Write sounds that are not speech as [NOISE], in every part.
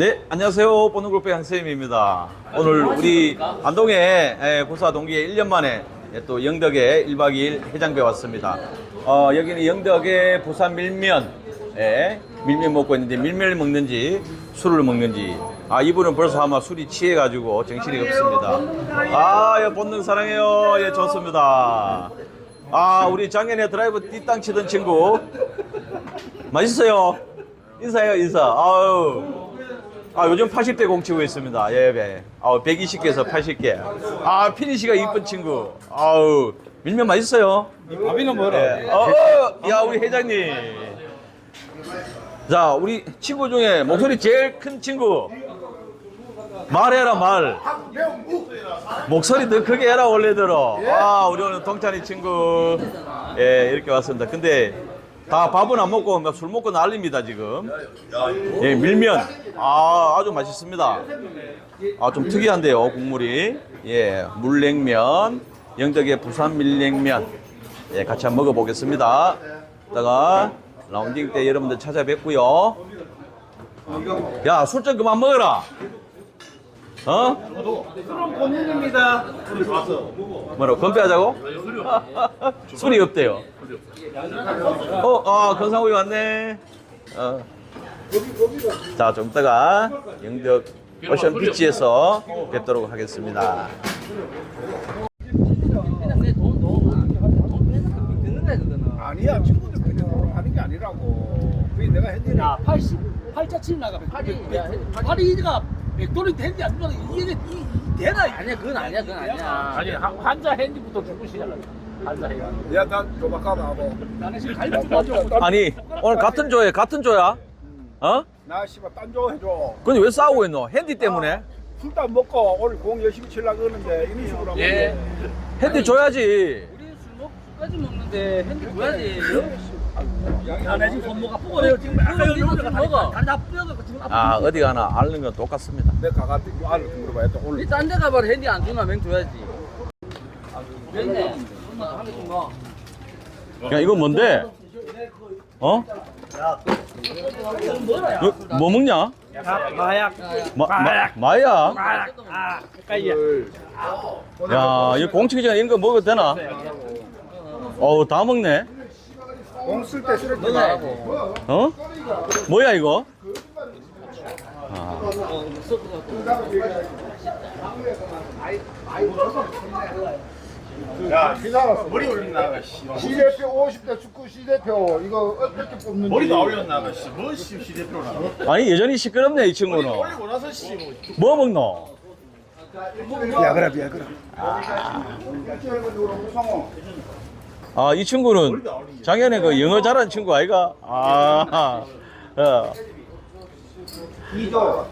네, 안녕하세요. 보는그룹의 양쌤입니다. 오늘 우리 안동에 에, 고사 동기에 1년 만에 예, 또 영덕에 1박 2일 해장배 왔습니다. 어, 여기는 영덕의 부산 밀면, 에, 밀면 먹고 있는데 밀면을 먹는지 술을 먹는지 아 이분은 벌써 아마 술이 취해가지고 정신이 없습니다. 아, 예, 본능 사랑해요. 예, 좋습니다. 아, 우리 작년에 드라이브 띠땅 치던 친구 맛있어요. 인사해요, 인사. 아유. 아, 요즘 80대 공치고 있습니다. 예, 예. 아, 120개에서 80개. 아, 피니시가 이쁜 친구. 아우, 밀면 맛있어요. 밥이는 뭐라? 예. 어, 어, 야, 우리 회장님. 자, 우리 친구 중에 목소리 제일 큰 친구. 말해라, 말. 목소리 더 크게 해라, 원래대로. 아, 우리 오늘 동찬이 친구. 예, 이렇게 왔습니다. 근데 다 밥은 안 먹고 막 술 먹고 난립니다, 지금. 예, 밀면. 아, 아주 맛있습니다. 아, 좀 특이한데요, 국물이. 예, 물냉면. 영덕의 부산 밀냉면. 예, 같이 한번 먹어보겠습니다. 이따가 라운딩 때 여러분들 찾아뵙고요. 야, 술좀 그만 먹어라. 어? 그럼 본인입니다. 뭐라고? 건배하자고? [LAUGHS] 술이 없대요. 어, 아, 건상우이 왔네. 어. 자, 좀 이따가 영덕 오션 비치에서 뵙도록 하겠습니다. 아니야 친구들 그냥 하는 게 아니라고. 그게 내가 핸디를 야, 80, 팔자치 나가. 팔이, 팔이가 백돌이 된지 안 되나 이게 이, 이 되나? 아니야, 그건 아니야, 그건 아니야. 아니 한- 환자 핸디부터 시작하자. 환자 핸디. 야나좀 아까 봐봐. 나는 지금 갈비 좀 가져. 아니, 오늘 같은 조야, 같은 조야? 어? 나 씨발 딴조 해줘. 근데 왜 싸우고 있노? 핸디 때문에? 술도 안 먹고 오늘 공 열심히 치려고 그러는데 이런 식으로 하면 예. 핸디 줘야지. 우리 술 먹, 술까지 먹는데 핸디 줘야지. 야, 나 지금 손목 아프고 그래요. 지금 아까 여기 술 먹어. 다리 다 뿌려갖고 지금 아프고. 아, 어디 가나 앓는 건 똑같습니다. 내 가 가가지고 그 안을 물어봐야 또 오늘 딴데 가봐 핸디 안 주나 맹 줘야지. 됐네. 엄마 한개 좀 가. 야, 이거 뭔데? 어? 이거 뭐 먹냐? 마약. 마, 마, 마야? 마약. 아, 가까이야. 야, 이거 공치기 전에 이런 거 먹어도 되나? 어우, 다 먹네. 공쓸때 쓰레기. 나고. 어? 뭐야, 이거? 아, 야 기사 머리 올렸나 시대표 50대 축구 시대표 이거 어떻게 뽑는지 머리도 올렸나가 씨. 뭐 씨, 시대표로 나가. 아니, 여전히 시끄럽네, 이 친구는. 올리고 나서 씨. 뭐 뭐. 먹노? 비아그라 비아그라 아, 이 친구는 작년에 그 영어 잘하는 친구 아이가? 아, 어. 2조.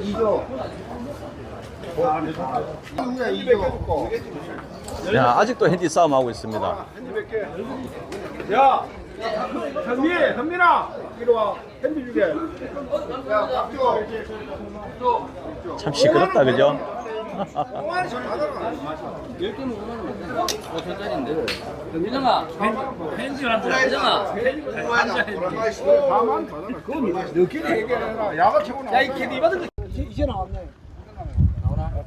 2조. 누구야 2조? 야, 아직도 핸디 싸움하고 있습니다. 야 현미 현미라. 이리 와. 핸디 주게. 야참 시끄럽다, 그죠? 동아리 좀 받아라 10개는 5천짜리인데. 민정아, 핸디 환자. 민정아. 환자 핸디. 다만 받아라 그건 너끼리 해결해라 야가 최고 나와 야이 캐디 받은 거. 이제 나왔네.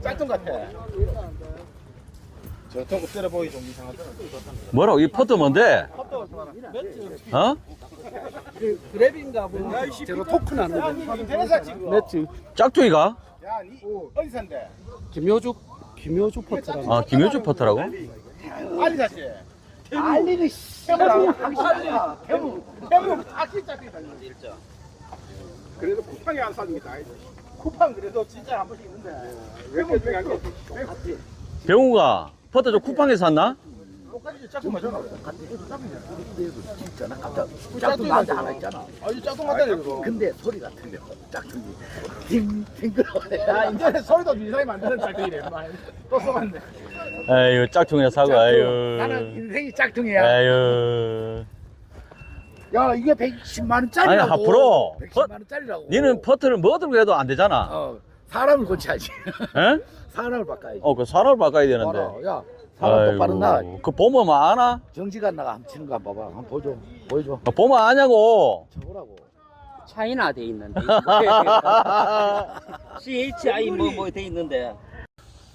짤통 같아 저 통고 때려 보이 좀 이상하더라 뭐라고? 이 퍼트 뭔데? 어? 그랩인가 뭐. 제가 토크 나는 지금 매트. 짝퉁이가? 야 니 어디 산대 김효주 김효주 포트라고. 아, 김효주 퍼트라고? 알리 사지. 알리는 씨발 대부 대부 다시 짝이 다니 진짜 그래도 쿠팡이 안 사는 게 다행이지 쿠팡 그래도 진짜 한 번씩 있는데. 왜 이렇게 중요한 게 병우가 퍼트 저 쿠팡에서 샀나? 똑같이 짝퉁 맞잖아. 진짜 나? 깜짝 짝퉁 나한테 하나 있잖아. 아주 짝퉁 같다 이거. 근데 소리가 틀려 짝퉁이 팅팅그러 야 인터넷 소리도 이상하게 만드는 짝퉁이래 또 써봤네. 아유, 짝퉁에 사고, 나는 아유. 인생이 짝퉁이야. 아유. 야 이게 110만 원짜리라고. 아니, 앞으로. 110만 원짜리라고. 니는 퍼트를 뭐 들고 해도 안 되잖아. 어 사람을 고쳐야지. 에? 사람을 바꿔야지. 어, 그 사람을 바꿔야 되는데. 봐라 야 사람 똑바로 나그 보면 아나? 정지가 나가 한번 치는 거 한번 봐봐 한번 보여줘 보여줘 어, 보면 아냐고. 저거라고 차이나 돼 있는데. [LAUGHS] CHI 뭐 뭐 돼 있는데.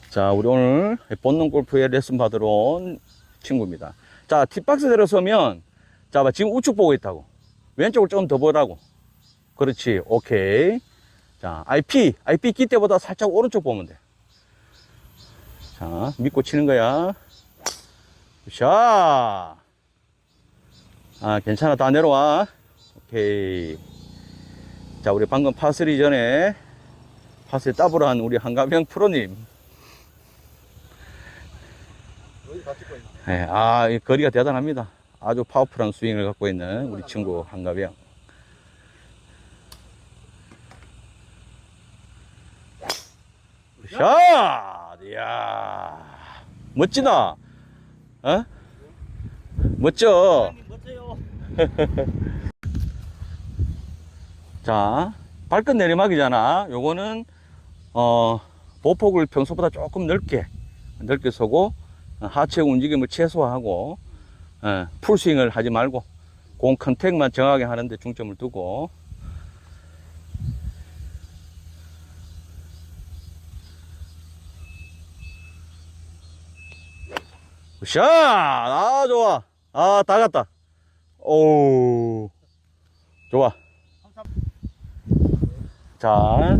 자, 우리 오늘 본능 골프의 레슨 받으러 온 친구입니다. 자, 팁박스대로 서면, 자, 봐, 지금 우측 보고 있다고. 왼쪽을 좀더 보라고. 그렇지, 오케이. 자, IP, IP 끼 때보다 살짝 오른쪽 보면 돼. 자, 믿고 치는 거야. 샷! 아, 괜찮아. 다 내려와. 오케이. 자, 우리 방금 파3 전에 파스에 더블 한 우리 한가명 프로님. 네, 아, 이 거리가 대단합니다. 아주 파워풀한 스윙을 갖고 있는 우리 친구 한가병. 샷! 이야, 멋지다. 어? 멋져. [LAUGHS] 자, 발끝 내리막이잖아. 요거는, 어, 보폭을 평소보다 조금 넓게, 넓게 서고, 어, 하체 움직임을 최소화하고, 어, 풀스윙을 하지 말고, 공 컨택만 정확하게 하는데 중점을 두고, 샷! 아, 좋아. 아, 다 갔다. 오, 좋아. 자,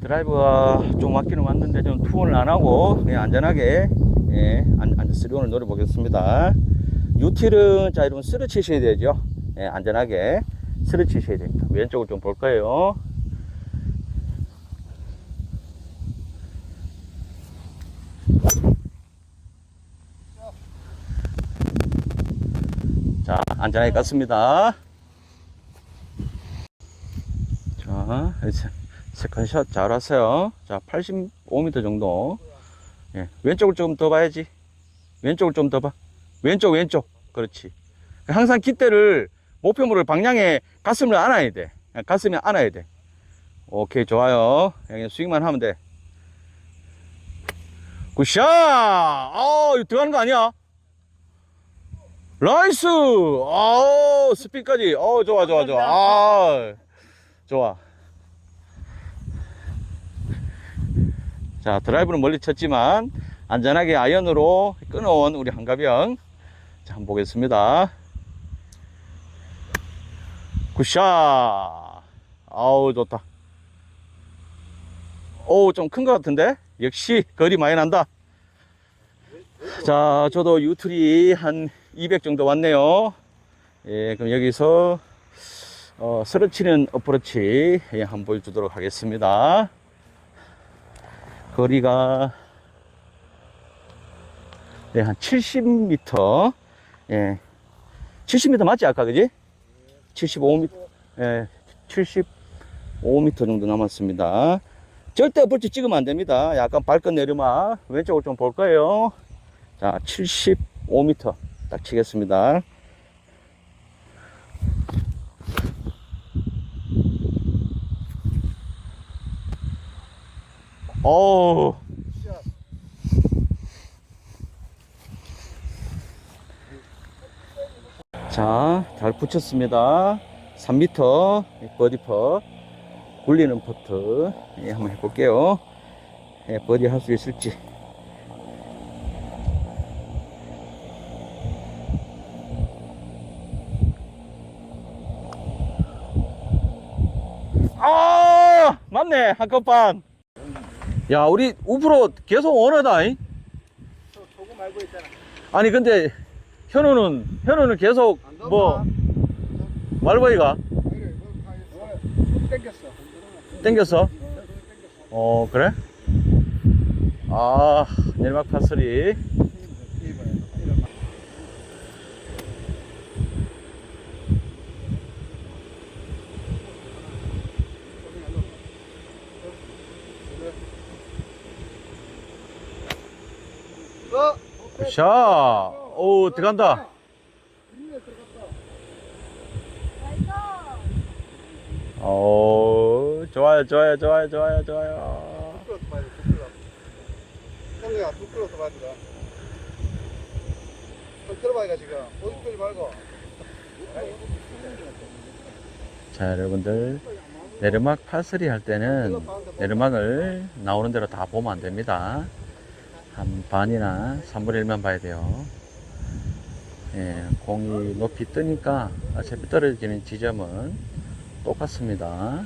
드라이브가 좀 맞기는 맞는데 좀 투혼을 안 하고 그냥 안전하게 예, 안, 안전 쓰리온을 노려보겠습니다. 유틸은 자 여러분 쓰러 치셔야 되죠. 예, 안전하게 쓰러 치셔야 됩니다. 왼쪽을 좀 볼 거예요. 자, 안전하게 갔습니다. 자, 이제 세컨샷 잘 왔어요. 자, 85m 정도. 예, 왼쪽을 조금 더 봐야지. 왼쪽을 좀 더 봐. 왼쪽, 왼쪽. 그렇지. 항상 깃대를 목표물을 방향에 가슴을 안아야 돼. 예, 가슴에 안아야 돼. 오케이, 좋아요. 그냥 스윙만 하면 돼. 굿샷! 아, 이거 들어가는 거 아니야? 나이스! 아우, 스피까지. 어, 좋아, 좋아, 좋아. 아, 좋아. 자, 드라이브는 멀리 쳤지만, 안전하게 아이언으로 끊어온 우리 한가병. 자, 한번 보겠습니다. 굿샷! 아우, 좋다. 오, 좀 큰 것 같은데? 역시, 거리 많이 난다. 자, 저도 유틀이 한 200 정도 왔네요. 예, 그럼 여기서, 어, 스러치는 어프로치, 예, 한번 보여주도록 하겠습니다. 거리가, 네, 한 70m. 예. 70m 맞지, 아까, 그지? 75m, 예, 75m 정도 남았습니다. 절대 어프로치 찍으면 안 됩니다. 약간 발끝 내리막, 왼쪽을 좀 볼 거예요. 자, 75m 딱 치겠습니다. 어우. 자, 잘 붙였습니다. 3m 버디 퍼 굴리는 퍼트 예, 한번 해볼게요. 예, 버디 할 수 있을지. 아 맞네 한컵 반. 야 우리 우프로 계속 원하다. 잉? 조금 말고 있잖아. 아니 근데 현우는 현우는 계속 뭐손 땡겼어. 땡겼어? 어 그래? 아 내리막 파스리 어? 샤! 오 들어간다 오 좋아요 좋아요 좋아요 좋아요 좋아요 부끄러워서 봐야 돼, 부끄러워. 형님아, 부끄러워서 봐야 돼. 손 들어봐야 지금. 어디 끌지 말고. 자, 여러분들. 내리막 파스리 할 때는 내리막을 나오는 대로 다 보면 안 됩니다. 한 반이나 3분의 1만 봐야 돼요. 예, 공이 높이 뜨니까 어차피 떨어지는 지점은 똑같습니다.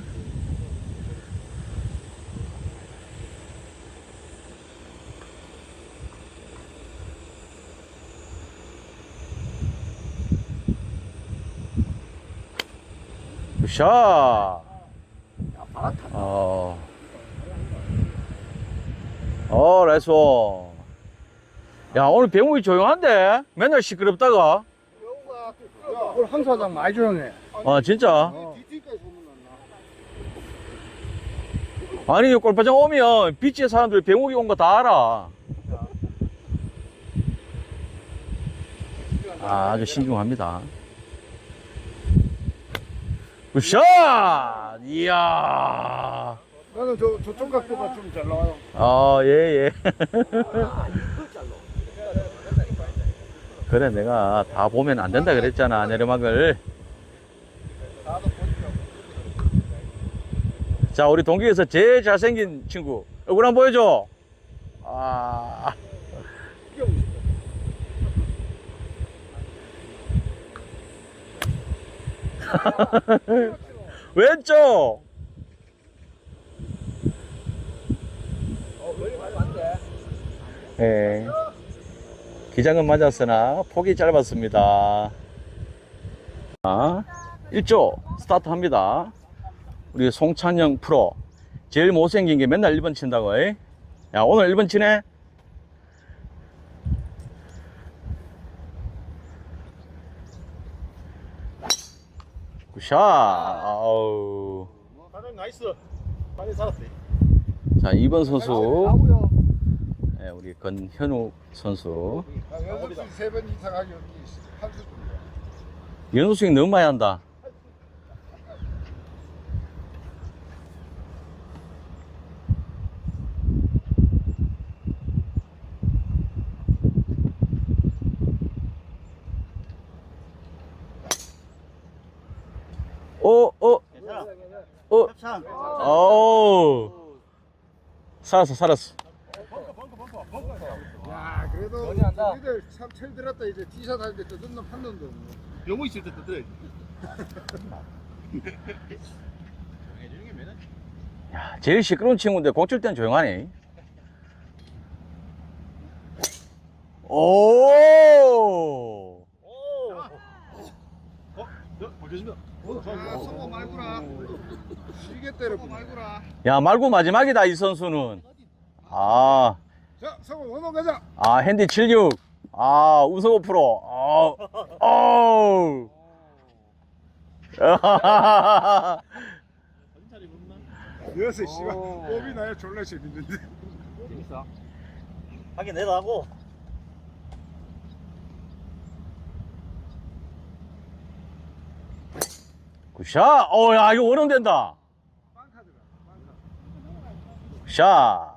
굿샷! 어, 어, 레소. 야, 오늘 병욱이 조용한데? 맨날 시끄럽다가. 오늘 황 사장 많이 조용해. 아, 진짜? 아니, 골파장 오면 비치의 사람들 병욱이 온 거 다 알아. 아, 아주 신중합니다. 굿샷! 이야. 나는 저 저쪽 각도가 좀 잘 나와요. 아, 예, 예. [LAUGHS] 그래, 내가 다 보면 안 된다 그랬잖아, 내리막을. 자, 우리 동기에서 제일 잘생긴 친구. 얼굴 한번 보여줘. 아. [LAUGHS] 왼쪽! 예. 기장은 맞았으나 폭이 짧았습니다. 자, 1조 스타트 합니다. 우리 송찬영 프로. 제일 못생긴 게 맨날 1번 친다고. 에? 야, 오늘 1번 치네? 굿샷. 아우. 나이스. 많이 살았대. 자, 2번 선수. 예, 우리 건현욱 선수. 연습 세번 이상 하기 여기 한수 좀. 연속 스윙 너무 많이 한다. 오, 오, 오, 오, 살았어, 살았어. 야 그래도 우리들 참 철 들었다 이제 티샷 할때 뜯는 놈 판단도. 영호 있을 때 뜨더래. 야, 제일 시끄러운 친구인데 공칠 때는 조용하네. 오! 어? 보여주면. 아 성공 말구라. 시계 때려 말구라. 야, 말고 마지막이다, 이 선수는. 아, 자 성공 원호 가자. 아, 핸디 76. 아, 우성호 프로. 아, 어우. [LAUGHS] 여섯 시간 꼽이 나야 졸라 재밌는데. 하긴 내도 하고. 굿샷. 어, 야, 이거 원형 된다. 샷.